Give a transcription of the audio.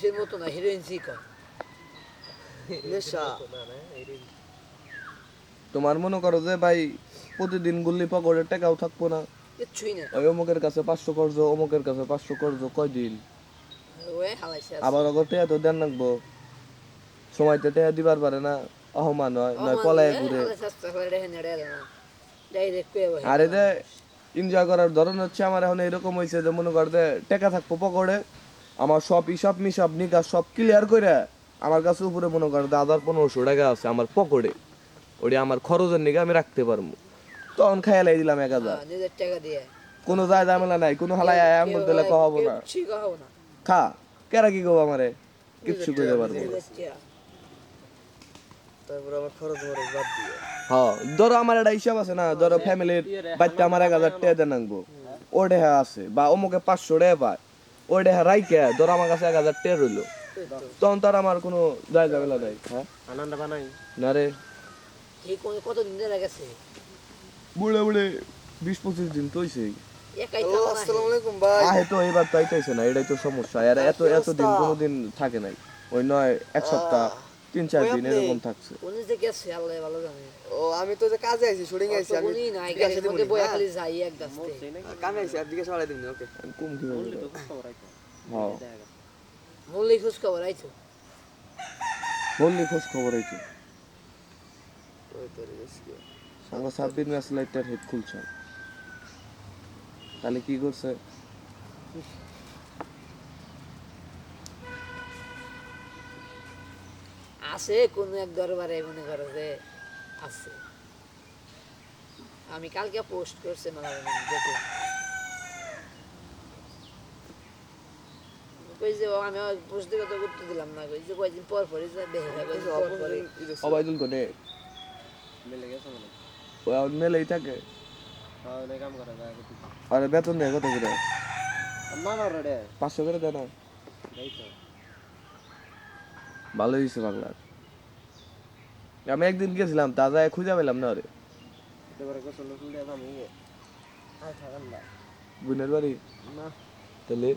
হিরোইন্সের মতো না হিরোইন্সই কর নেশা তোমার মনে করো যে ভাই প্রতিদিন গুল্লি পকড়ে টাকাও থাকব না কিচ্ছুই না ওই অমুকের কাছে পাঁচশো করজ অমুকের কাছে পাঁচশো করজ ওই হালাইছে আবার অগর টেয়া তো দেন রাখব সময়তে টেয়া দিবার পারে না অহমান হয় নয় পলায় ঘুরে কয়ে আর এতে এনজয় করার ধরন হচ্ছে আমার এখন এরকম হয়েছে যে মনে করতে টেকা থাকব পকড়ে আমার সব হিসাব মিসাব নিকাশ সব ক্লিয়ার করে আমার কাছে উপরে মনে করতে দাদার পনেরোশো টাকা আছে আমার পকেটে। ওটা আমার খরচের নিকে আমি রাখতে পারব। তখন খাইয়ালাই দিলাম এক হাজার। হ্যাঁ, নিজের টাকা দিয়ে। কোনো যায় ঝামেলা নাই কোনো হালাই আয় দিলে কহাবো না। খা কেরা কি কব আমারে? কিচ্ছু করতে পারব হ্যাঁ ধরো আমার একটা হিসাব আছে না ধরো ফ্যামিলির বাচ্চা আমার এক হাজার টাকা দেন আনব ও ডেহা আছে বা অমুকে পাঁচশো টাকা পায়। ওই ডেহা রাইকে ধর আমার কাছে এক হাজার টের রইল। তখন তার আমার কোনো দায় ঝামেলা নাই। হ্যাঁ? আনন্দ বানাই। না রে। কত দিন ধরে গেছে? বুড়ে বুড়ে বিশ পঁচিশ দিন তো হইছে আহে তো এবার তাই চাইছে না এটাই তো সমস্যা। আর এত এত দিন কোনো দিন থাকে নাই। ওই নয় এক সপ্তাহ। তিন চার দিন এরকম থাকছে। উনি যে গেছে আল্লাহ ভালো জানে। ও আমি তো যে কাজে আইছি শুটিং আইছি আমি উনি নাই মধ্যে হ্যাঁ? খালি যাই এক গাছতে কামে আইছি আর দিকে ওকে। আমি কম কি বলব হ্যাঁ। খোঁজ খবর আইছো বললি খোঁজ খবর হয়েছে ওই তো রে আজকে। আমার সাব্বির ম্যাচ লাইটার হেড খুলছে। তাহলে কি করছে? আছে কোন এক দরবারে মনে করো যে আছে। আমি কালকে পোস্ট করছে মেলা দেখলাম। অবাইদুল কোনে? মেলেই থাকে। আরে বেতন দেয় কত করে? পাঁচশো করে দেয় না? ভালো হয়েছে বাংলার। আমি একদিন গেছিলাম তাজা খুঁজে পেলাম না ওরে। বোনের বাড়ি? না। তাহলে?